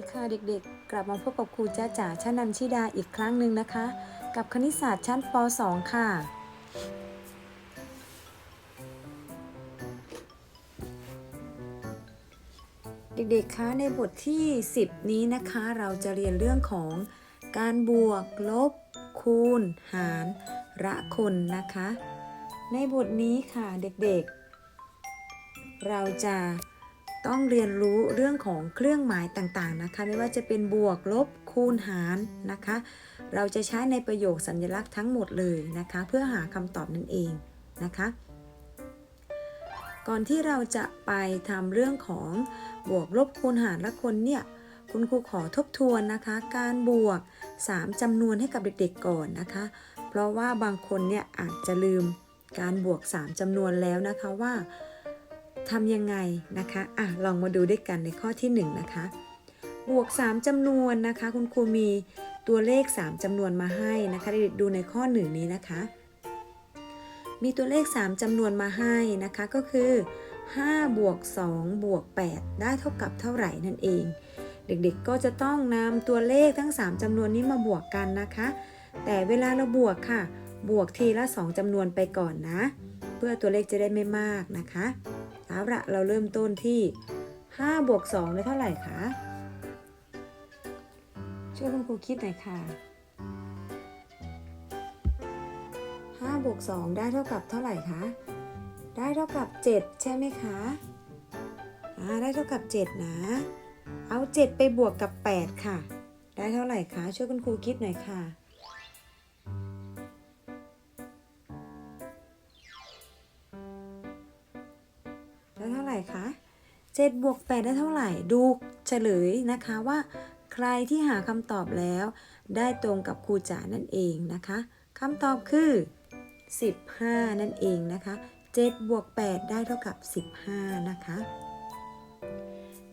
ดีค่ะเด็กๆ กลับมาพบกับครูจ้าจ๋าชนันชิดาอีกครั้งหนึ่งนะคะ กับคณิตศาสตร์ชั้นป .2 ค่ะ เด็กๆคะในบทที่ 10 นี้นะคะ เราจะเรียนเรื่องของการบวก ลบ คูณ หาร ระคนนะคะ ในบทนี้ค่ะเด็กๆ เราจะ ต้องเรียนรู้เรื่องของเครื่องหมายต่างๆนะคะ ไม่ว่าจะเป็นบวกลบคูณหารนะคะ เราจะใช้ในประโยคสัญลักษณ์ทั้งหมดเลยนะคะ เพื่อหาคำตอบนั่นเองนะคะ ก่อนที่เราจะไปทำเรื่องของบวกลบคูณหารและคนเนี่ยคุณครูขอทบทวนนะคะ การบวก 3จำนวนให้กับเด็กๆก่อนนะคะ เพราะว่าบางคนเนี่ยอาจจะลืมการบวก 3จำนวนแล้วนะคะว่า ทำยังไงนะคะอะลองมาดูด้วยกันในข้อที่1นะคะ บวก 3จำนวนนะคะ คุณครูมีตัวเลข 3จำนวนมาให้นะคะเด็กดูในข้อ 1 นี้นะคะ มีตัวเลข 3จำนวนมาให้นะคะก็คือ5บวก2บวก8ได้เท่ากับเท่าไหร่นั่นเอง เด็กๆก็จะต้องนำตัวเลขทั้ง 3จำนวนนี้มาบวกกันนะคะ แต่เวลาเราบวกค่ะ บวกทีละ 2จำนวนไปก่อนนะ เพื่อตัวเลขจะได้ไม่มากนะคะ เอาละเราเริ่มต้นที่5บวก2ได้เท่าไหร่คะ ช่วยคุณครูคิดหน่อยค่ะ5บวก2ได้เท่ากับเท่าไหร่คะ ได้เท่ากับ 7 ใช่ไหมคะอ่าได้เท่ากับ 7 นะ เอา 7 ไปบวกกับ 8 ค่ะ ได้เท่าไหร่คะ ช่วยคุณครูคิดหน่อยค่ะ 7บวก8ได้เท่าไหร่ ดูเฉลยนะคะว่า ใครที่หาคำตอบแล้ว ได้ตรงกับครูจ๋านั่นเองนะคะคำตอบคือ 15 นั่นเองนะคะ7บวก8ได้เท่ากับ 15 นะคะ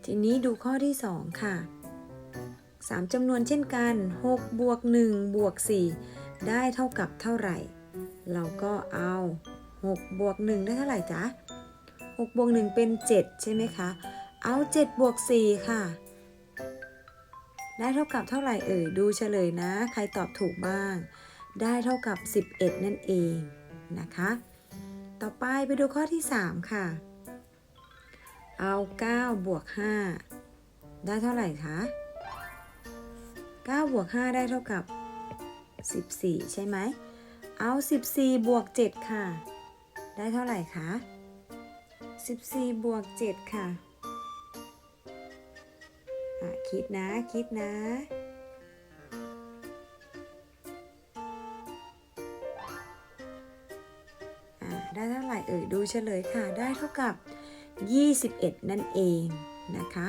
ทีนี้ดูข้อที่ 2 ค่ะ 3จำนวนเช่นกัน 6 บวก 1 บวก 4 ได้เท่ากับเท่าไหร่ เราก็เอา 6 บวก 1 ได้เท่าไหร่จ๊ะ 6บวก1เป็น 7 ใช่ไหมคะ เอา 7 บวก 4 ค่ะ ได้เท่ากับเท่าไหร่เอ่ย ดูเฉลยนะ ใครตอบถูกบ้าง ได้เท่ากับ 11 นั่นเองนะคะ ต่อไปไปดูข้อที่ 3 ค่ะ เอา 9 บวก 5 ได้เท่าไหร่คะ 9 บวก 5 ได้เท่ากับ 14 ใช่ไหมเอา 14 บวก 7 ค่ะ ได้เท่าไหร่คะ 14 บวก 7 ค่ะอะคิดนะ คิดนะอ่าได้เท่าไหร่เอ่ย ดูเฉลยค่ะ ได้เท่ากับ 21 นั่นเองนะคะ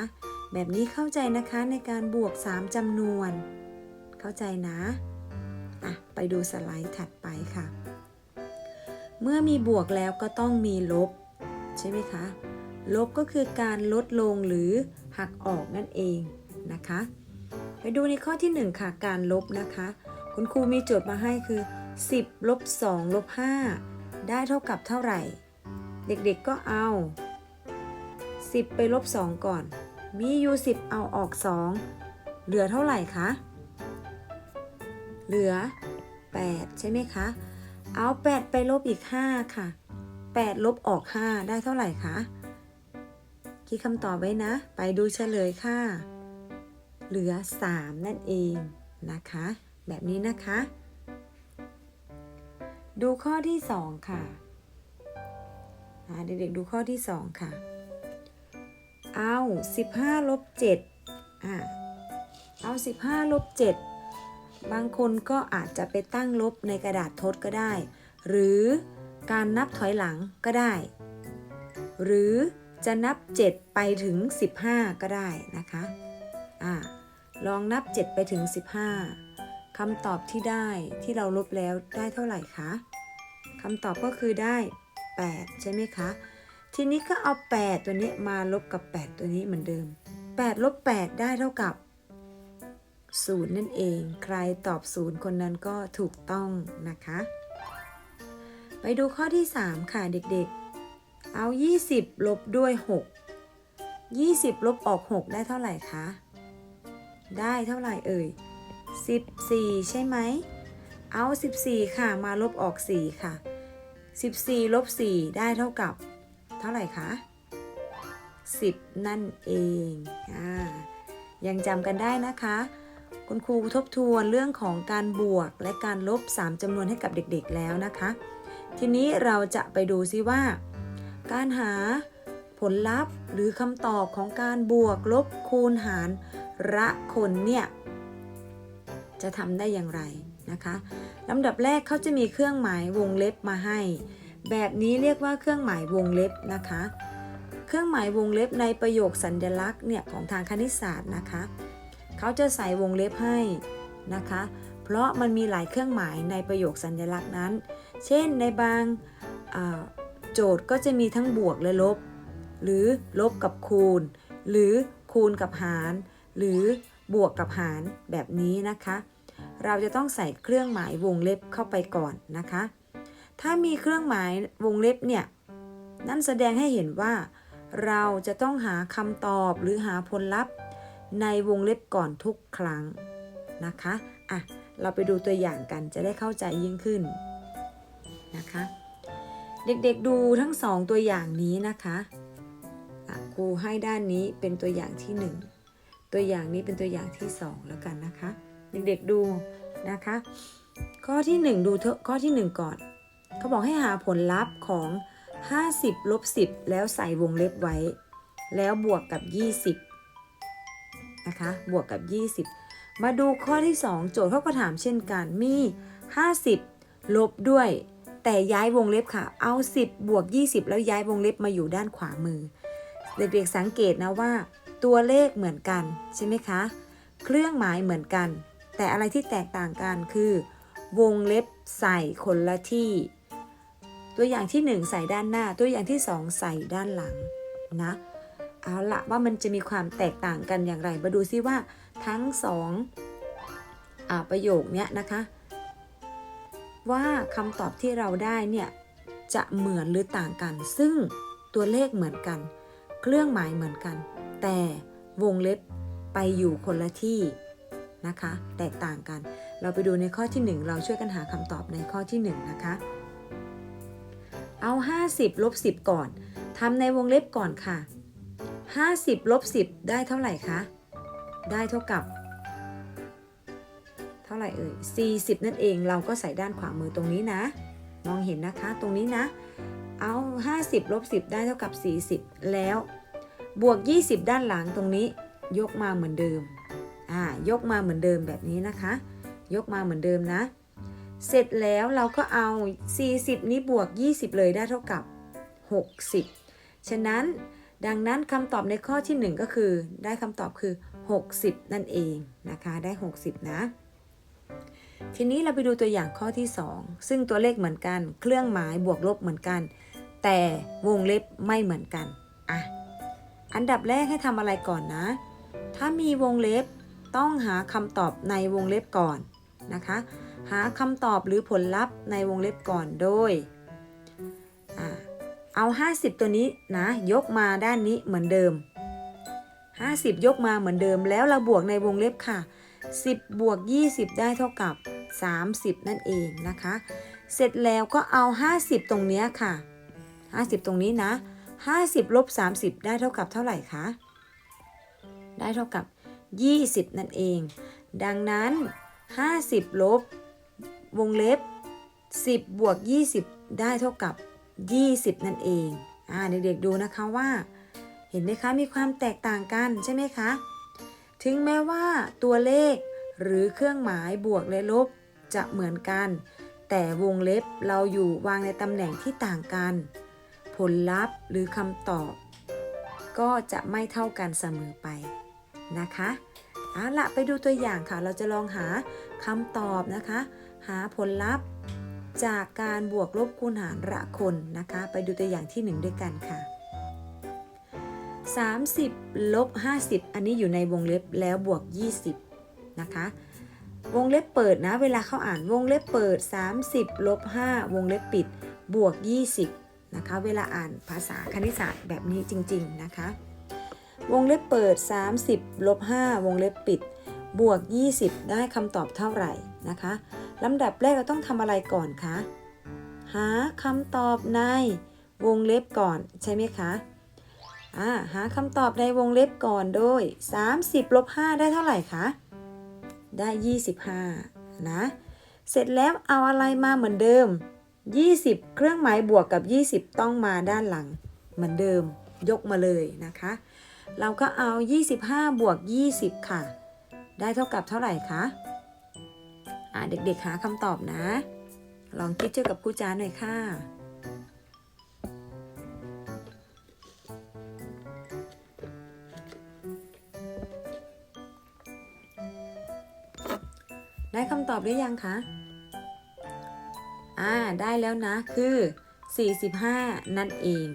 แบบนี้เข้าใจนะคะในการบวก 3จำนวน เข้าใจนะ อะ ไปดูสไลด์ถัดไปค่ะ เมื่อมีบวกแล้วก็ต้องมีลบ ใช่ไหมคะ ลบก็คือการลดลงหรือหักออกนั่นเองนะคะ ไปดูในข้อที่ 1 ค่ะ การลบนะคะ คุณครูมีโจทย์มาให้คือ 10ลบ2ลบ5ได้เท่ากับเท่าไหร่ เด็กๆก็เอา 10 ไปลบ 2 ก่อน มีอยู่ 10 เอาออก 2 เหลือเท่าไหร่คะ เหลือ 8 ใช่ไหมคะ เอา 8 ไปลบอีก 5 ค่ะ 8 ลบออก 5 ได้เท่าไหร่คะ คิดคำตอบไว้นะ ไปดูเฉลยค่ะ เหลือ 3 นั่นเองนะคะ แบบนี้นะคะ ดูข้อที่ 2 ค่ะเด็กๆดูข้อที่ 2 ค่ะ เอา 15ลบ7อ่าเอา 15ลบ7บางคนก็อาจจะไปตั้งลบในกระดาษทดก็ได้ หรือ การนับถอยหลังก็ได้ หรือจะนับ 7 ไปถึง 15 ก็ได้นะคะอ่าลองนับ 7 ไปถึง 15คำตอบที่ได้ที่เราลบแล้วได้เท่าไหร่คะคำตอบก็คือได้ 8 ใช่ไหมคะ ทีนี้ก็เอา 8 ตัวนี้มาลบกับ 8 ตัวนี้เหมือนเดิม 8 ลบ 8 ได้เท่ากับ0นั่นเอง ใครตอบ 0 คนนั้นก็ถูกต้องนะคะ ไปดูข้อที่ 3 ค่ะเด็กๆ เอา 20 ลบด้วย 6 20 ลบออก 6 ได้เท่าไหร่คะ ได้เท่าไหร่เอ่ย 14 ใช่ไหม เอา 14 ค่ะ มาลบออก 4 ค่ะ 14 ลบ 4 ได้เท่ากับ เท่าไหร่คะ 10 นั่นเองอ่ายังจำกันได้นะคะ คุณครูทบทวนเรื่องของการบวกและการลบ 3จำนวนให้กับเด็กๆแล้วนะคะ ทีนี้เราจะไปดูซิว่า การหาผลลัพธ์หรือคำตอบของการบวกลบคูณหารระคนเนี่ย จะทำได้อย่างไรนะคะลำดับแรกเขาจะมีเครื่องหมายวงเล็บมาให้ แบบนี้เรียกว่าเครื่องหมายวงเล็บนะคะ เครื่องหมายวงเล็บในประโยคสัญลักษณ์เนี่ยของทางคณิตศาสตร์นะคะเขาจะใส่วงเล็บให้นะคะ เพราะมันมีหลายเครื่องหมายในประโยคสัญลักษณ์นั้น เช่นในบางโจทย์ก็จะมีทั้งบวกและลบ หรือลบกับคูณ หรือคูณกับหาร หรือบวกกับหารแบบนี้นะคะ เราจะต้องใส่เครื่องหมายวงเล็บเข้าไปก่อนนะคะ ถ้ามีเครื่องหมายวงเล็บเนี่ยนั่นแสดงให้เห็นว่า เราจะต้องหาคำตอบหรือหาผลลัพธ์ ในวงเล็บก่อนทุกครั้งนะคะ อะ เราไปดูตัวอย่างกันจะได้เข้าใจยิ่งขึ้น นะคะ เด็กๆดูทั้งสองตัวอย่างนี้นะคะครูให้ด้านนี้เป็นตัวอย่างที่หนึ่งตัวอย่างนี้เป็นตัวอย่างที่สองแล้วกันนะคะ เด็กๆดูนะคะ ข้อที่หนึ่งดูเถอะข้อที่หนึ่งก่อนเขาบอกให้หาผลลัพธ์ของ 50ลบ10 แล้วใส่วงเล็บไว้ แล้วบวกกับ 20 นะคะ บวกกับ 20 มาดูข้อที่ 2 โจทย์เขาก็ถามเช่นกันมี 50 ลบด้วย แต่ย้ายวงเล็บค่ะ เอา 10 บวก 20 แล้วย้ายวงเล็บมาอยู่ด้านขวามือ เด็กๆสังเกตนะว่า ตัวเลขเหมือนกันใช่ไหมคะ เครื่องหมายเหมือนกัน แต่อะไรที่แตกต่างกันคือ วงเล็บใส่คนละที่ ตัวอย่างที่ 1 ใส่ด้านหน้า ตัวอย่างที่ 2 ใส่ด้านหลังนะเอาละว่ามันจะมีความแตกต่างกันอย่างไร มาดูซิว่าทั้งสองอประโยคเนี้ยนะคะ ว่าคำตอบที่เราได้เนี่ยจะเหมือนหรือต่างกัน ซึ่งตัวเลขเหมือนกัน เครื่องหมายเหมือนกัน แต่วงเล็บไปอยู่คนละที่นะคะ แตกต่างกัน เราไปดูในข้อที่ 1 เราช่วยกันหาคำตอบในข้อที่ 1 นะคะ เอา 50ลบ10 ก่อนทำในวงเล็บก่อนค่ะ 50ลบ10 ได้เท่าไหร่คะ ได้เท่ากับ ท่าไหร่เอ่ย40 นั่นเองเราก็ใส่ด้านขวามือตรงนี้นะ มองเห็นนะคะตรงนี้นะ เอา 50ลบ10 ได้เท่ากับ 40 แล้ว บวก 20 ด้านหลังตรงนี้ ยกมาเหมือนเดิมอ่ายกมาเหมือนเดิมแบบนี้นะคะ ยกมาเหมือนเดิมนะ เสร็จแล้วเราก็เอา 40 นี้บวก 20 เลยได้เท่ากับ 60 ฉะนั้นดังนั้นคำตอบในข้อที่ 1 ก็คือ ได้คำตอบคือ 60 นั่นเองนะคะ ได้ 60 นะ ทีนี้เราไปดูตัวอย่างข้อที่ 2 ซึ่งตัวเลขเหมือนกัน เครื่องหมายบวกลบเหมือนกัน แต่วงเล็บไม่เหมือนกันอะอันดับแรกให้ทำอะไรก่อนนะ ถ้ามีวงเล็บต้องหาคำตอบในวงเล็บก่อนนะคะ หาคำตอบหรือผลลัพธ์ในวงเล็บก่อนโดยอ่าเอา 50 ตัวนี้นะ ยกมาด้านนี้เหมือนเดิม 50 ยกมาเหมือนเดิมแล้วเราบวกในวงเล็บค่ะ 10 บวก 20 ได้เท่ากับ 30 นั่นเองนะคะ เสร็จแล้วก็เอา 50 ตรงเนี้ยค่ะ 50 ตรงนี้นะ 50 ลบ 30 ได้เท่ากับเท่าไหร่คะ ได้เท่ากับ 20 นั่นเอง ดังนั้น 50 ลบ วงเล็บ 10 บวก 20 ได้เท่ากับ 20 นั่นเอง อ่า เด็กๆดูนะคะว่า เห็นไหมคะ มีความแตกต่างกันใช่ไหมคะ ถึงแม้ว่าตัวเลขหรือเครื่องหมายบวกและลบจะเหมือนกัน แต่วงเล็บเราอยู่วางในตำแหน่งที่ต่างกัน ผลลัพธ์หรือคำตอบ ก็จะไม่เท่ากันเสมอไปนะคะเอาละไปดูตัวอย่างค่ะ เราจะลองหาคำตอบนะคะ หาผลลัพธ์จากการบวกลบคูณหารละคนนะคะ ไปดูตัวอย่างที่ 1 ด้วยกันค่ะ 30ลบ50 อันนี้อยู่ในวงเล็บแล้วบวก 20 นะคะ วงเล็บเปิดนะ เวลาเขาอ่านวงเล็บเปิด 30ลบ5วงเล็บปิด บวก 20 นะคะ เวลาอ่านภาษาคณิตศาสตร์แบบนี้จริง ๆ นะคะ วงเล็บเปิด 30ลบ5วงเล็บปิด บวก 20 ได้คำตอบเท่าไหร่นะคะลำดับแรกเราต้องทำอะไรก่อนคะ หาคำตอบในวงเล็บก่อนใช่ไหมคะ หาคำตอบในวงเล็บก่อนโดย 30ลบ5ได้เท่าไหร่คะ ได้ 25 นะ เสร็จแล้วเอาอะไรมาเหมือนเดิม 20 เครื่องหมายบวกกับ 20 ต้องมาด้านหลัง เหมือนเดิม ยกมาเลยนะคะ เราก็เอา 25 บวก 20 ค่ะ ได้เท่ากับเท่าไหร่คะอ่าเด็กๆหาคำตอบนะ ลองคิดเชื่อกับครูจาหน่อยค่ะ ได้คำตอบหรือยังคะ อ่า ได้แล้วนะ คือ 45 นั่นเอง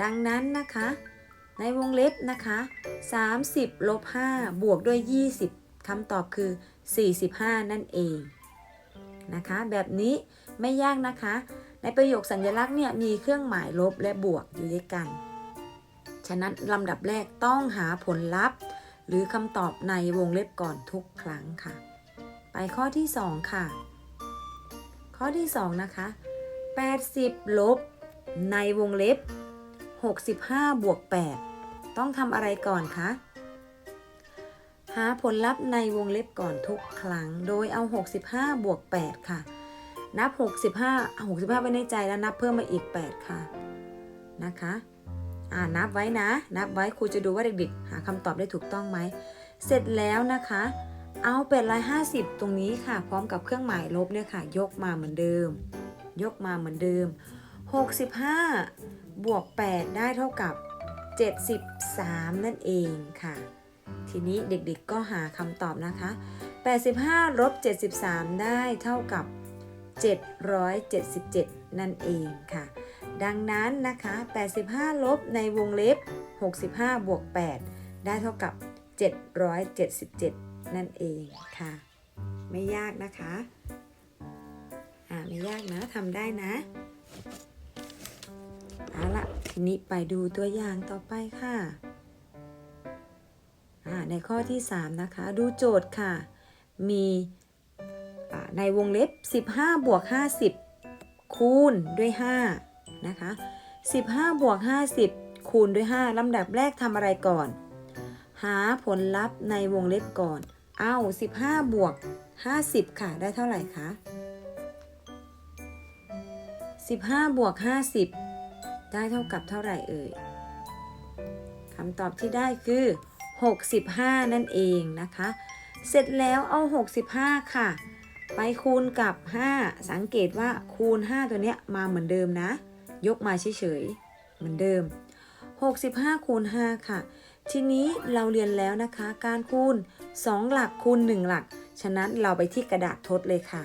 ดังนั้นนะคะ ในวงเล็บนะคะ 30ลบ5บวกด้วย 20คำตอบคือ 45 นั่นเอง นะคะ แบบนี้ไม่ยากนะคะ ในประโยคสัญลักษณ์เนี่ยมีเครื่องหมายลบและบวกอยู่ด้วยกัน ฉะนั้นลำดับแรกต้องหาผลลัพธ์ หรือคำตอบในวงเล็บก่อนทุกครั้งค่ะ ไปข้อที่ 2 ค่ะ ข้อที่ 2 นะคะ 80 ลบ ในวงเล็บ 65 บวก 8 ต้องทำอะไรก่อนคะ หาผลลัพธ์ในวงเล็บก่อนทุกครั้ง โดยเอา 65 บวก 8 ค่ะ นับ 65 65 ไว้ในใจแล้วนับเพิ่มมาอีก 8 ค่ะ นะคะอ่านับไว้นะ นับไว้ครูจะดูว่าเด็กๆ หาคำตอบได้ถูกต้องไหม เสร็จแล้วนะคะ เอา 850 ตรงนี้ค่ะ พร้อมกับเครื่องหมายลบเนี่ยค่ะ ยกมาเหมือนเดิม ยกมาเหมือนเดิม 65 บวก 8 ได้เท่ากับ 73 นั่นเองค่ะ ทีนี้เด็กๆก็หาคำตอบนะคะ 85ลบ73 ได้เท่ากับ 777 นั่นเองค่ะ ดังนั้นนะคะ 85 ลบในวงเล็บ 65 บวก 8 ได้เท่ากับ 777 นั่นเองค่ะ ไม่ยากนะคะ อ่าไม่ยากนะทำได้นะเอาละทีนี้ไปดูตัวอย่างต่อไปค่ะอ่าในข้อที่ 3 นะคะ ดูโจทย์ค่ะ มีอ่าในวงเล็บ 15 บวก 50 คูณด้วย 5 นะคะ 15 บวก 50 คูณด้วย 5ลำดับแรกทำอะไรก่อน หาผลลัพธ์ในวงเล็บก่อน เอา15 บวก 50 ค่ะ ได้เท่าไหร่คะ15 บวก 50 ได้เท่ากับเท่าไหร่เอ่ยคำตอบที่ได้คือ 65 นั่นเองนะคะ เสร็จแล้วเอา 65 ค่ะ ไปคูณกับ 5 สังเกตว่าคูณ 5 ตัวเนี้ยมาเหมือนเดิมนะ ยกมาเฉยๆ เหมือนเดิม 65 คูณ 5 ค่ะ ทีนี้เราเรียนแล้วนะคะ การคูณ 2 หลักคูณ 1 หลัก ฉะนั้นเราไปที่กระดาษทดเลยค่ะ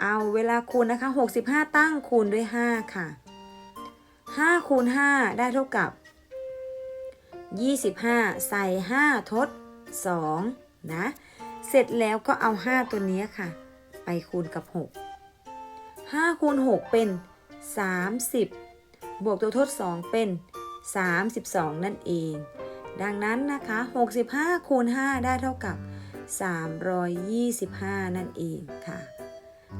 เอาเวลาคูณนะคะ 65 ตั้งคูณด้วย 5 ค่ะ 5 คูณ 5 ได้เท่ากับ 25 ใส่ 5 ทด 2 นะ เสร็จแล้วก็เอา 5 ตัวนี้ค่ะ ไปคูณกับ 6 5 คูณ 6 เป็น 30 บวกตัวทด 2 เป็น 32 นั่นเอง ดังนั้นนะคะ 65 คูณ 5 ได้เท่ากับ 325 นั่นเองค่ะ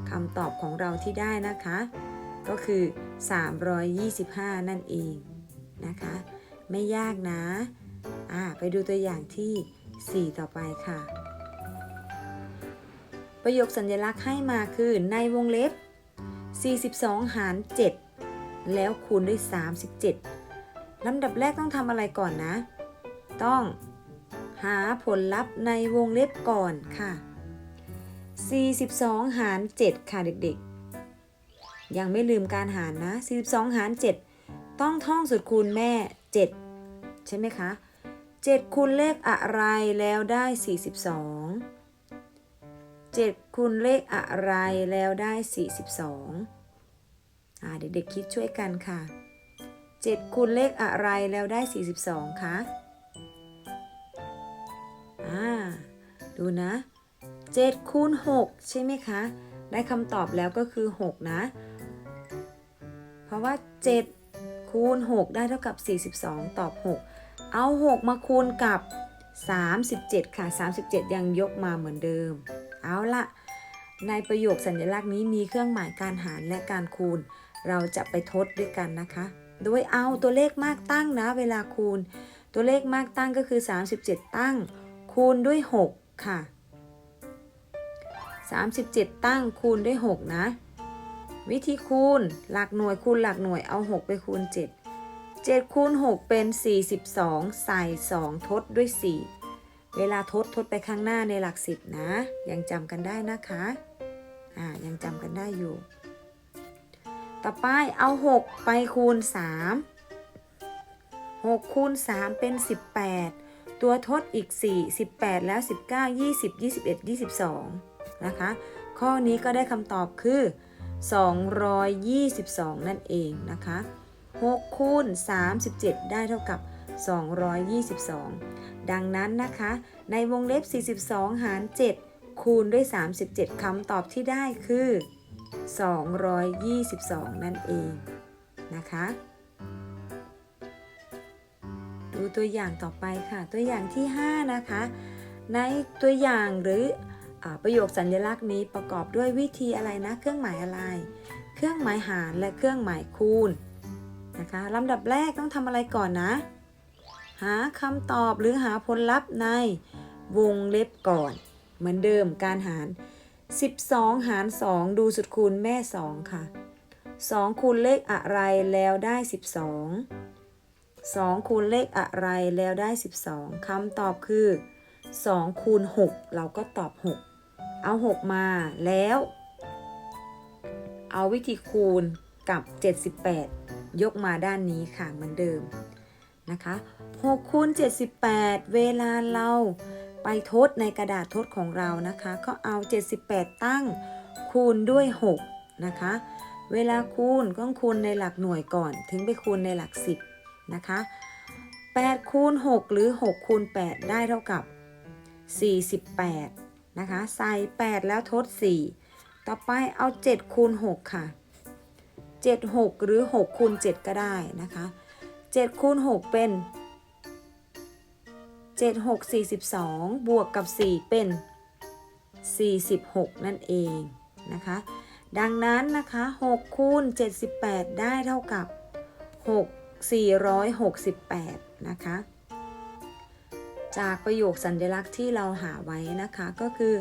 คำตอบของเราที่ได้นะคะ ก็คือ 325 นั่นเองนะคะ ไม่ยากนะอ่าไปดูตัวอย่างที่ 4 ต่อไปค่ะ ประโยคสัญลักษณ์ให้มาคือในวงเล็บ 42 หาร 7 แล้วคูณด้วย 37ลำดับแรกต้องทำอะไรก่อนนะ ต้องหาผลลัพธ์ในวงเล็บก่อนค่ะ 42 หาร 7 ค่ะเด็กๆ ยังไม่ลืมการหารนะ 42 หาร 7 ต้องท่องสูตรคูณแม่ 7 ใช่ไหมคะ 7 คูณเลขอะไรแล้วได้ 42 7 คูณเลขอะไรแล้วได้ 42อ่าเด็กๆคิดช่วยกันค่ะ 7 คูณเลขอะไรแล้วได้ 42 คะ อ่า ดูนะ7คูณ6ใช่ไหมคะ ได้คำตอบแล้วก็คือ 6 นะ เพราะว่า 7 คูณ 6 ได้เท่ากับ 42 ตอบ 6 เอา 6 มาคูณกับ 37 ค่ะ 37 ยังยกมาเหมือนเดิม เอาละในประโยคสัญลักษณ์นี้มีเครื่องหมายการหารและการคูณ เราจะไปทดด้วยกันนะคะ โดยเอาตัวเลขมากตั้งนะ เวลาคูณ ตัวเลขมากตั้งก็คือ 37 ตั้ง คูณด้วย 6 ค่ะ 37 ตั้งคูณด้วย 6 นะ วิธีคูณหลักหน่วยคูณหลักหน่วยเอา 6 ไปคูณ 7 7คูณ6เป็น 42 ใส่ 2 ทดด้วย 4 เวลาทดทดไปข้างหน้าในหลัก 10 นะ ยังจำกันได้นะคะ อ่า ยังจำกันได้อยู่ ต่อไปเอา 6 ไปคูณ 3 6คูณ3เป็น 18 ตัวทดอีก 4 18 แล้ว 19 20 21 22 นะคะ ข้อนี้ก็ได้คำตอบคือ 222 นั่นเองนะคะ6คูณ37 ได้เท่ากับ 222 ดังนั้นนะคะ ในวงเล็บ 42 หาร 7 คูณด้วย 37 คำตอบที่ได้คือ 222 นั่นเองนะคะ ดูตัวอย่างต่อไปค่ะ ตัวอย่างที่ 5 นะคะ ในตัวอย่างหรืออประโยคสัญลักษณ์นี้ประกอบด้วยวิธีอะไรนะ เครื่องหมายอะไร เครื่องหมายหารและเครื่องหมายคูณนะคะลำดับแรกต้องทำอะไรก่อนนะ หาคำตอบหรือหาผลลัพธ์ในวงเล็บก่อน เหมือนเดิมการหาร 12 หาร 2 ดูสุดคูณแม่ 2 ค่ะ 2 คูณเลขอะไรแล้วได้ 12 2 คูณเลขอะไรแล้วได้ 12คำตอบคือ 2 คูณ 6 เราก็ตอบ 6 เอา 6 มาแล้ว เอาวิธีคูณกับ 78 ยกมาด้านนี้ค่ะเหมือนเดิมนะคะ6คูณ78 เวลาเราไปทดในกระดาษทดของเรานะคะ ก็เอา 78 ตั้งคูณด้วย 6 นะคะ เวลาคูณก็คูณในหลักหน่วยก่อน ถึงไปคูณในหลัก 10 นะคะ8คูณ6หรือ6คูณ8ได้เท่ากับ 48 นะคะ ใส่ 8 แล้วทด 4 ต่อไปเอา 7 คูณ 6 ค่ะ 7 6 หรือ 6 คูณ 7 ก็ได้นะคะ 7 คูณ 6 เป็น 7 6 42 บวกกับ 4 เป็น 46 นั่นเองนะคะ ดังนั้นนะคะ 6 คูณ 78 ได้เท่ากับ 6 468 นะคะ จากประโยคสัญลักษณ์ที่เราหาไว้นะคะ ก็คือ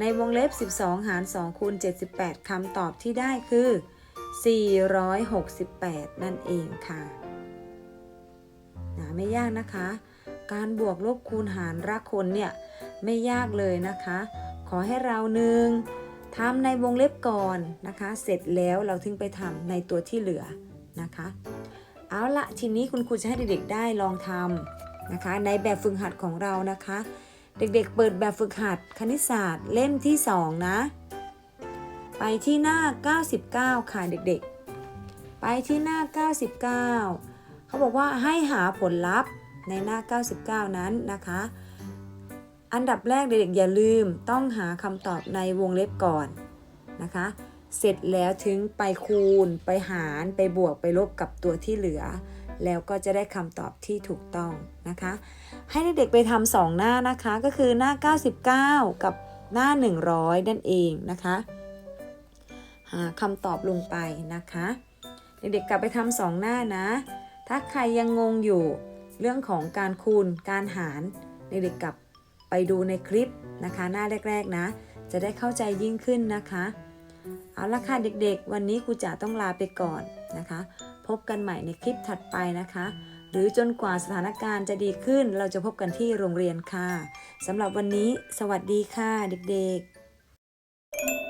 ในวงเล็บ 12 หาร2คูณ78คำตอบที่ได้คือ 468 นั่นเองค่ะนะไม่ยากนะคะ การบวกลบคูณหารรักคนเนี่ยไม่ยากเลยนะคะ ขอให้เราหนึ่งทำในวงเล็บก่อนนะคะ เสร็จแล้วเราถึงไปทำในตัวที่เหลือนะคะ เอาละทีนี้คุณครูจะให้เด็กๆได้ลองทำนะคะ ในแบบฝึกหัดของเรานะคะ เด็กๆเปิดแบบฝึกหัดคณิตศาสตร์เล่มที่ 2 นะ ไปที่หน้า 99 ค่ะเด็กๆ ไปที่หน้า 99 เขาบอกว่าให้หาผลลัพธ์ในหน้า 99 นั้นนะคะ อันดับแรกเด็กๆอย่าลืมต้องหาคำตอบในวงเล็บก่อนนะคะ เสร็จแล้วถึงไปคูณ ไปหารไปบวกไปลบกับตัวที่เหลือ แล้วก็จะได้คำตอบที่ถูกต้องนะคะ ให้เด็กๆไปทำสองหน้านะคะก็คือหน้า 99 กับหน้า 100 นั่นเองนะคะหาคำตอบลงไปนะคะ เด็กๆกลับไปทำสองหน้านะ ถ้าใครยังงงอยู่เรื่องของการคูณการหารเด็กๆกลับไปดูในคลิปนะคะ หน้าแรก ๆนะ จะได้เข้าใจยิ่งขึ้นนะคะ เอาละค่ะเด็กๆ วันนี้ครูจ๋าต้องลาไปก่อนนะคะ พบกันใหม่ในคลิปถัดไปนะคะ หรือจนกว่าสถานการณ์จะดีขึ้นเราจะพบกันที่โรงเรียนค่ะสำหรับวันนี้ สวัสดีค่ะเด็กๆ